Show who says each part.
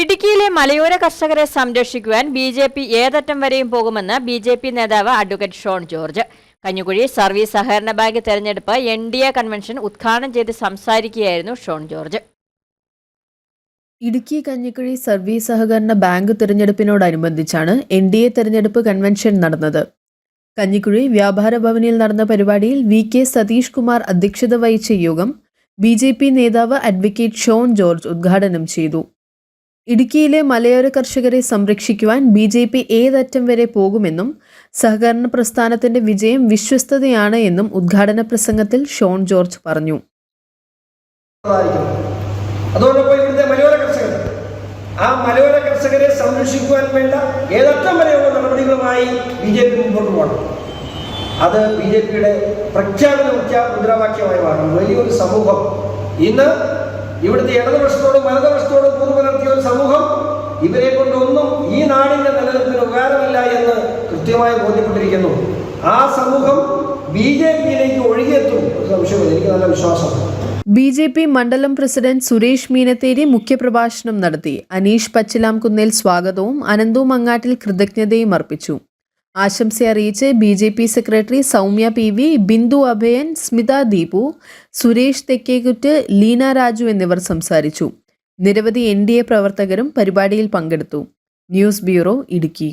Speaker 1: ഇടുക്കിയിലെ മലയോര കർഷകരെ സംരക്ഷിക്കുവാൻ ബി ജെ പി ഏതറ്റം വരെയും പോകുമെന്ന് ബി ജെ പി നേതാവ് അഡ്വക്കേറ്റ് ഷോൺ ജോർജ്. കഞ്ഞുകുഴി സർവീസ് സഹകരണ ബാങ്ക് തെരഞ്ഞെടുപ്പ് എൻ ഡി എ കൺവെൻഷൻ ഉദ്ഘാടനം ചെയ്ത് സംസാരിക്കുകയായിരുന്നു ഷോൺ ജോർജ്.
Speaker 2: ഇടുക്കി കഞ്ഞിക്കുഴി സർവീസ് സഹകരണ ബാങ്ക് തിരഞ്ഞെടുപ്പിനോടനുബന്ധിച്ചാണ് എൻ ഡി എ തെരഞ്ഞെടുപ്പ് കൺവെൻഷൻ നടന്നത്. കഞ്ഞിക്കുഴി വ്യാപാര ഭവനിൽ നടന്ന പരിപാടിയിൽ വി കെ സതീഷ് കുമാർ അധ്യക്ഷത വഹിച്ച യോഗം ബി നേതാവ് അഡ്വക്കേറ്റ് ഷോൺ ജോർജ് ഉദ്ഘാടനം ചെയ്തു. ഇടുക്കിയിലെ മലയോര കർഷകരെ സംരക്ഷിക്കുവാൻ ബി ജെ പി ഏതറ്റം വരെ പോകുമെന്നും സഹകരണ പ്രസ്ഥാനത്തിന്റെ വിജയം വിശ്വസ്തതയാണ് എന്നും ഉദ്ഘാടന പ്രസംഗത്തിൽ ഷോൺ ജോർജ് പറഞ്ഞു.
Speaker 3: അതോടൊപ്പം ഇവിടുത്തെ മലയോര കർഷകർ ആ മലയോര കർഷകരെ സംരക്ഷിക്കുവാൻ വേണ്ട ഏതറ്റം വരെയുള്ള നടപടികളുമായി ബി ജെ പി മുമ്പോട്ട് പോകണം. അത് ബി ജെ പിയുടെ പ്രഖ്യാപന മുദ്രാവാക്യമായി മാറണം വലിയൊരു സമൂഹം. ഇന്ന് ഇവിടുത്തെ ഇടതുപക്ഷത്തോടും വലതുപക്ഷത്തോടും ഇവരെ കൊണ്ടൊന്നും ഈ നാടിന്റെ നിലനിൽപ്പിന് ഉപകാരമില്ല എന്ന് കൃത്യമായി ബോധ്യപ്പെട്ടിരിക്കുന്നു. ആ സമൂഹം ബി ജെ പിയിലേക്ക് ഒഴുകിയെത്തും. എനിക്ക് നല്ല വിശ്വാസം.
Speaker 2: ബി ജെ പി മണ്ഡലം പ്രസിഡന്റ് സുരേഷ് മീനത്തേരി മുഖ്യപ്രഭാഷണം നടത്തി. അനീഷ് പച്ചിലാംകുന്നേൽ സ്വാഗതവും അനന്തു മങ്ങാട്ടിൽ കൃതജ്ഞതയും അർപ്പിച്ചു. ആശംസ അറിയിച്ച് B J P secretary Soumya P V Bindu Abhayan Smitha Deepu Suresh Thekkekkuttu Leena Raju എന്നിവർ സംസാരിച്ചു. നിരവധി എൻ ഡി എ പ്രവർത്തകരും പരിപാടിയിൽ പങ്കെടുത്തു. News bureau Idukki.